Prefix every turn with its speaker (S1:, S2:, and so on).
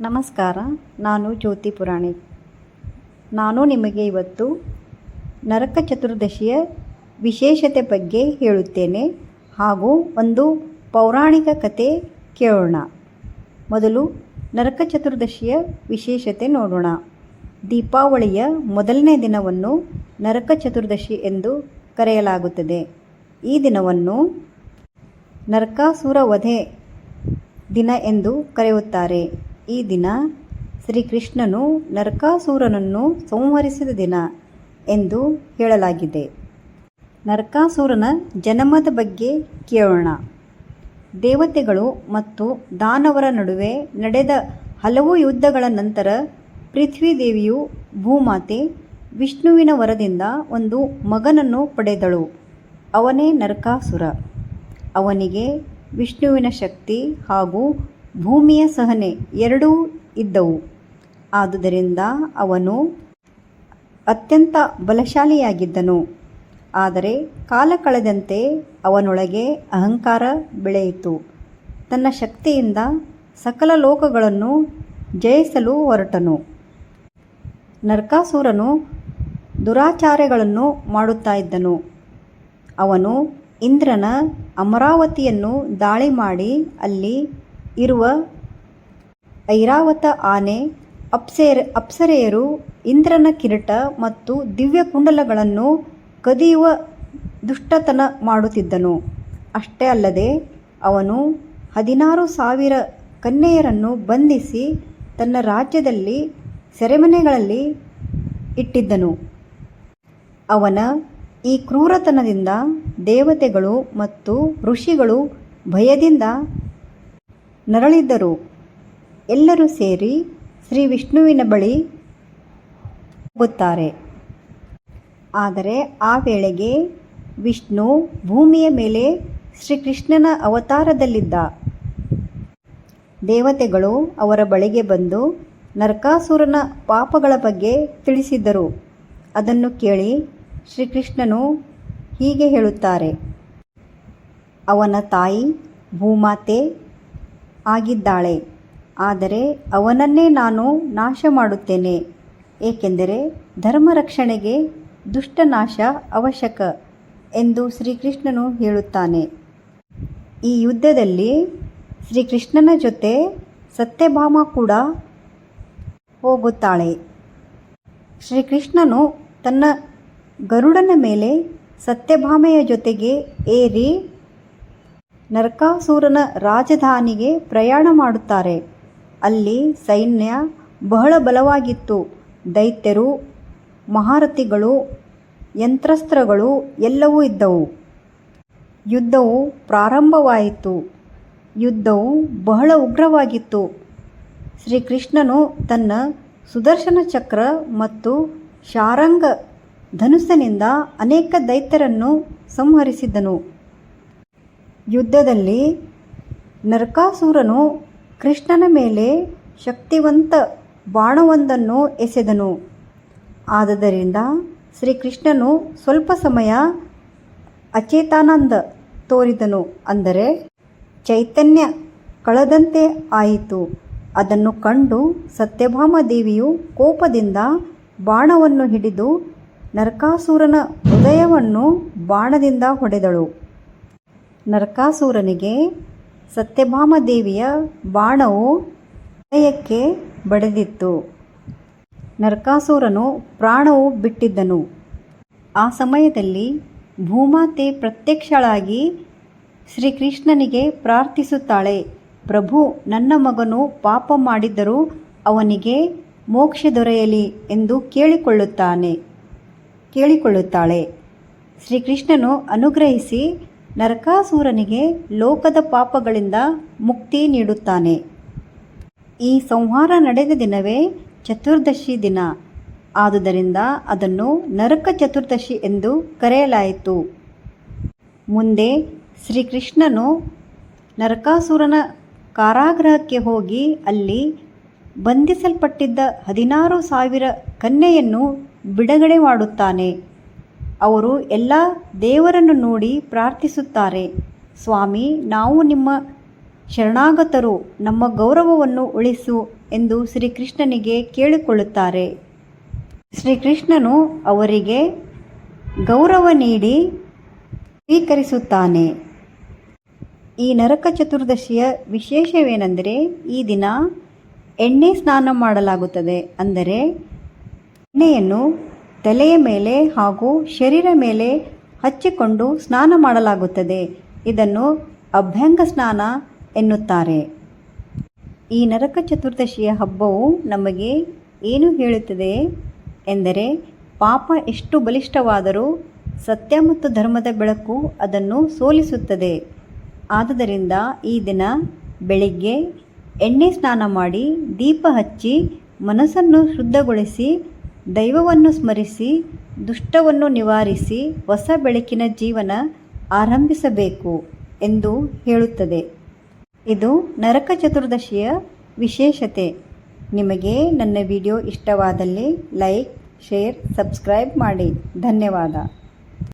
S1: ನಮಸ್ಕಾರ, ನಾನು ಜ್ಯೋತಿ ಪುರಾಣಿ. ನಾನು ನಿಮಗೆ ಇವತ್ತು ನರಕ ಚತುರ್ದಶಿಯ ವಿಶೇಷತೆ ಬಗ್ಗೆ ಹೇಳುತ್ತೇನೆ ಹಾಗೂ ಒಂದು ಪೌರಾಣಿಕ ಕತೆ ಕೇಳೋಣ. ಮೊದಲು ನರಕ ಚತುರ್ದಶಿಯ ವಿಶೇಷತೆ ನೋಡೋಣ. ದೀಪಾವಳಿಯ ಮೊದಲನೇ ದಿನವನ್ನು ನರಕ ಚತುರ್ದಶಿ ಎಂದು ಕರೆಯಲಾಗುತ್ತದೆ. ಈ ದಿನವನ್ನು ನರಕಾಸುರ ವಧೆ ದಿನ ಎಂದು ಕರೆಯುತ್ತಾರೆ. ಈ ದಿನ ಶ್ರೀಕೃಷ್ಣನು ನರಕಾಸುರನನ್ನು ಸಂಹರಿಸಿದ ದಿನ ಎಂದು ಹೇಳಲಾಗಿದೆ. ನರಕಾಸುರನ ಜನ್ಮದ ಬಗ್ಗೆ ಕೇಳೋಣ. ದೇವತೆಗಳು ಮತ್ತು ದಾನವರ ನಡುವೆ ನಡೆದ ಹಲವು ಯುದ್ಧಗಳ ನಂತರ ಪೃಥ್ವಿದೇವಿಯು ಭೂಮಾತೆ ವಿಷ್ಣುವಿನ ವರದಿಂದ ಒಂದು ಮಗನನ್ನು ಪಡೆದಳು. ಅವನೇ ನರಕಾಸುರ. ಅವನಿಗೆ ವಿಷ್ಣುವಿನ ಶಕ್ತಿ ಹಾಗೂ ಭೂಮಿಯ ಸಹನೆ ಎರಡೂ ಇದ್ದವು. ಆದುದರಿಂದ ಅವನು ಅತ್ಯಂತ ಬಲಶಾಲಿಯಾಗಿದ್ದನು. ಆದರೆ ಕಾಲ ಕಳೆದಂತೆ ಅವನೊಳಗೆ ಅಹಂಕಾರ ಬೆಳೆಯಿತು. ತನ್ನ ಶಕ್ತಿಯಿಂದ ಸಕಲ ಲೋಕಗಳನ್ನು ಜಯಿಸಲು ಹೊರಟನು. ನರಕಾಸುರನು ದುರಾಚಾರಗಳನ್ನು ಮಾಡುತ್ತಾ ಇದ್ದನು. ಅವನು ಇಂದ್ರನ ಅಮರಾವತಿಯನ್ನು ದಾಳಿ ಮಾಡಿ ಅಲ್ಲಿ ಇರುವ ಐರಾವತ ಆನೆ, ಅಪ್ಸೇರ್, ಅಪ್ಸರೆಯರು ಇಂದ್ರನ ಕಿರೀಟ ಮತ್ತು ದಿವ್ಯ ಕುಂಡಲಗಳನ್ನು ಕದಿಯುವ ದುಷ್ಟತನ ಮಾಡುತ್ತಿದ್ದನು. ಅಷ್ಟೇ ಅಲ್ಲದೆ ಅವನು ಹದಿನಾರು ಸಾವಿರ ಕನ್ಯೆಯರನ್ನು ಬಂಧಿಸಿ ತನ್ನ ರಾಜ್ಯದಲ್ಲಿ, ಸೆರೆಮನೆಗಳಲ್ಲಿ ಇಟ್ಟಿದ್ದನು. ಅವನ ಈ ಕ್ರೂರತನದಿಂದ ದೇವತೆಗಳು ಮತ್ತು ಋಷಿಗಳು ಭಯದಿಂದ ನರಳಿದ್ದರು ಎಲ್ಲರೂ ಸೇರಿ ಶ್ರೀ ವಿಷ್ಣುವಿನ ಬಳಿ ಹೋಗುತ್ತಾರೆ. ಆದರೆ ಆ ವೇಳೆಗೆ ವಿಷ್ಣು ಭೂಮಿಯ ಮೇಲೆ ಶ್ರೀಕೃಷ್ಣನ ಅವತಾರದಲ್ಲಿದ್ದ. ದೇವತೆಗಳು ಅವರ ಬಳಿಗೆ ಬಂದು ನರಕಾಸುರನ ಪಾಪಗಳ ಬಗ್ಗೆ ತಿಳಿಸಿದ್ದರು ಅದನ್ನು ಕೇಳಿ ಶ್ರೀಕೃಷ್ಣನು ಹೀಗೆ ಹೇಳುತ್ತಾರೆ. ಅವನ ತಾಯಿ ಭೂಮಾತೆ ಆಗಿದ್ದಾಳೆ. ಆದರೆ ಅವನನ್ನೇ ನಾನು ನಾಶ ಮಾಡುತ್ತೇನೆ ಏಕೆಂದರೆ ಧರ್ಮ ರಕ್ಷಣೆಗೆ ದುಷ್ಟನಾಶ ಅವಶ್ಯಕ ಎಂದು ಶ್ರೀಕೃಷ್ಣನು ಹೇಳುತ್ತಾನೆ. ಈ ಯುದ್ಧದಲ್ಲಿ ಶ್ರೀಕೃಷ್ಣನ ಜೊತೆ ಸತ್ಯಭಾಮ ಕೂಡ ಹೋಗುತ್ತಾಳೆ. ಶ್ರೀಕೃಷ್ಣನು ತನ್ನ ಗರುಡನ ಮೇಲೆ ಸತ್ಯಭಾಮೆಯ ಜೊತೆಗೆ ಏರಿ ನರಕಾಸುರನ ರಾಜಧಾನಿಗೆ ಪ್ರಯಾಣ ಮಾಡುತ್ತಾರೆ. ಅಲ್ಲಿ ಸೈನ್ಯ ಬಹಳ ಬಲವಾಗಿತ್ತು. ದೈತ್ಯರು, ಮಹಾರಥಿಗಳು ಯಂತ್ರಸ್ತ್ರಗಳು ಎಲ್ಲವೂ ಇದ್ದವು. ಯುದ್ಧವು ಪ್ರಾರಂಭವಾಯಿತು. ಯುದ್ಧವು ಬಹಳ ಉಗ್ರವಾಗಿತ್ತು. ಶ್ರೀಕೃಷ್ಣನು ತನ್ನ ಸುದರ್ಶನ ಚಕ್ರ ಮತ್ತು ಶಾರಂಗ ಧನುಸ್ಸಿನಿಂದ ಅನೇಕ ದೈತ್ಯರನ್ನು ಸಂಹರಿಸಿದನು. ಯುದ್ಧದಲ್ಲಿ ನರಕಾಸುರನು ಕೃಷ್ಣನ ಮೇಲೆ ಶಕ್ತಿವಂತ ಬಾಣವೊಂದನ್ನು ಎಸೆದನು. ಆದುದರಿಂದ ಶ್ರೀಕೃಷ್ಣನು ಸ್ವಲ್ಪ ಸಮಯ ಅಚೇತಾನಂದ ತೋರಿದನು. ಅಂದರೆ ಚೈತನ್ಯ ಕಳೆದಂತೆ ಆಯಿತು. ಅದನ್ನು ಕಂಡು ಸತ್ಯಭಾಮ ದೇವಿಯು ಕೋಪದಿಂದ ಬಾಣವನ್ನು ಹಿಡಿದು ನರಕಾಸುರನ ಹೃದಯವನ್ನು ಬಾಣದಿಂದ ಹೊಡೆದಳು. ನರಕಾಸುರನಿಗೆ ಸತ್ಯಭಾಮ ದೇವಿಯ ಬಾಣವು ಹೃದಯಕ್ಕೆ ಬಡಿದಿತ್ತು. ನರಕಾಸುರನು ಪ್ರಾಣವು ಬಿಟ್ಟಿದ್ದನು. ಆ ಸಮಯದಲ್ಲಿ ಭೂಮಾತೆ ಪ್ರತ್ಯಕ್ಷಳಾಗಿ ಶ್ರೀಕೃಷ್ಣನಿಗೆ ಪ್ರಾರ್ಥಿಸುತ್ತಾಳೆ. ಪ್ರಭು, ನನ್ನ ಮಗನು ಪಾಪ ಮಾಡಿದ್ದರೂ ಅವನಿಗೆ ಮೋಕ್ಷ ದೊರೆಯಲಿ ಎಂದು ಕೇಳಿಕೊಳ್ಳುತ್ತಾನೆ. ಕೇಳಿಕೊಳ್ಳುತ್ತಾಳೆ. ಶ್ರೀಕೃಷ್ಣನು ಅನುಗ್ರಹಿಸಿ ನರಕಾಸುರನಿಗೆ ಲೋಕದ ಪಾಪಗಳಿಂದ ಮುಕ್ತಿ ನೀಡುತ್ತಾನೆ. ಈ ಸಂಹಾರ ನಡೆದ ದಿನವೇ ಚತುರ್ದಶಿ ದಿನ. ಆದುದರಿಂದ ಅದನ್ನು ನರಕ ಚತುರ್ದಶಿ ಎಂದು ಕರೆಯಲಾಯಿತು. ಮುಂದೆ ಶ್ರೀಕೃಷ್ಣನು ನರಕಾಸುರನ ಕಾರಾಗೃಹಕ್ಕೆ ಹೋಗಿ ಅಲ್ಲಿ ಬಂಧಿಸಲ್ಪಟ್ಟಿದ್ದ ಹದಿನಾರು ಸಾವಿರ ಕನ್ಯೆಯನ್ನು ಬಿಡುಗಡೆ ಮಾಡುತ್ತಾನೆ. ಅವರು ಎಲ್ಲ ದೇವರನ್ನು ನೋಡಿ ಪ್ರಾರ್ಥಿಸುತ್ತಾರೆ. ಸ್ವಾಮಿ, ನಾವು ನಿಮ್ಮ ಶರಣಾಗತರು, ನಮ್ಮ ಗೌರವವನ್ನು ಉಳಿಸು ಎಂದು ಶ್ರೀಕೃಷ್ಣನಿಗೆ ಕೇಳಿಕೊಳ್ಳುತ್ತಾರೆ. ಶ್ರೀಕೃಷ್ಣನು ಅವರಿಗೆ ಗೌರವ ನೀಡಿ ಸ್ವೀಕರಿಸುತ್ತಾನೆ. ಈ ನರಕ ಚತುರ್ದಶಿಯ ವಿಶೇಷವೇನೆಂದರೆ ಈ ದಿನ ಎಣ್ಣೆ ಸ್ನಾನ ಮಾಡಲಾಗುತ್ತದೆ. ಅಂದರೆ ಎಣ್ಣೆಯನ್ನು ತಲೆಯ ಮೇಲೆ ಹಾಗೂ ಶರೀರ ಮೇಲೆ ಹಚ್ಚಿಕೊಂಡು ಸ್ನಾನ ಮಾಡಲಾಗುತ್ತದೆ. ಇದನ್ನು ಅಭ್ಯಂಗ ಸ್ನಾನ ಎನ್ನುತ್ತಾರೆ. ಈ ನರಕ ಚತುರ್ದಶಿಯ ಹಬ್ಬವು ನಮಗೆ ಏನು ಹೇಳುತ್ತದೆ ಎಂದರೆ ಪಾಪ ಎಷ್ಟು ಬಲಿಷ್ಠವಾದರೂ ಸತ್ಯ ಮತ್ತು ಧರ್ಮದ ಬೆಳಕು ಅದನ್ನು ಸೋಲಿಸುತ್ತದೆ. ಆದುದರಿಂದ ಈ ದಿನ ಬೆಳಿಗ್ಗೆ ಎಣ್ಣೆ ಸ್ನಾನ ಮಾಡಿ ದೀಪ ಹಚ್ಚಿ ಮನಸ್ಸನ್ನು ಶುದ್ಧಗೊಳಿಸಿ ದೈವವನ್ನು ಸ್ಮರಿಸಿ, ದುಷ್ಟವನ್ನು ನಿವಾರಿಸಿ, ಹೊಸ ಬೆಳಕಿನ ಜೀವನ ಆರಂಭಿಸಬೇಕು ಎಂದು ಹೇಳುತ್ತದೆ. ಇದು ನರಕ ಚತುರ್ದಶಿಯ ವಿಶೇಷತೆ. ನಿಮಗೆ ನನ್ನ ವಿಡಿಯೋ ಇಷ್ಟವಾದಲ್ಲಿ ಲೈಕ್, ಶೇರ್, ಸಬ್ಸ್ಕ್ರೈಬ್ ಮಾಡಿ. ಧನ್ಯವಾದ.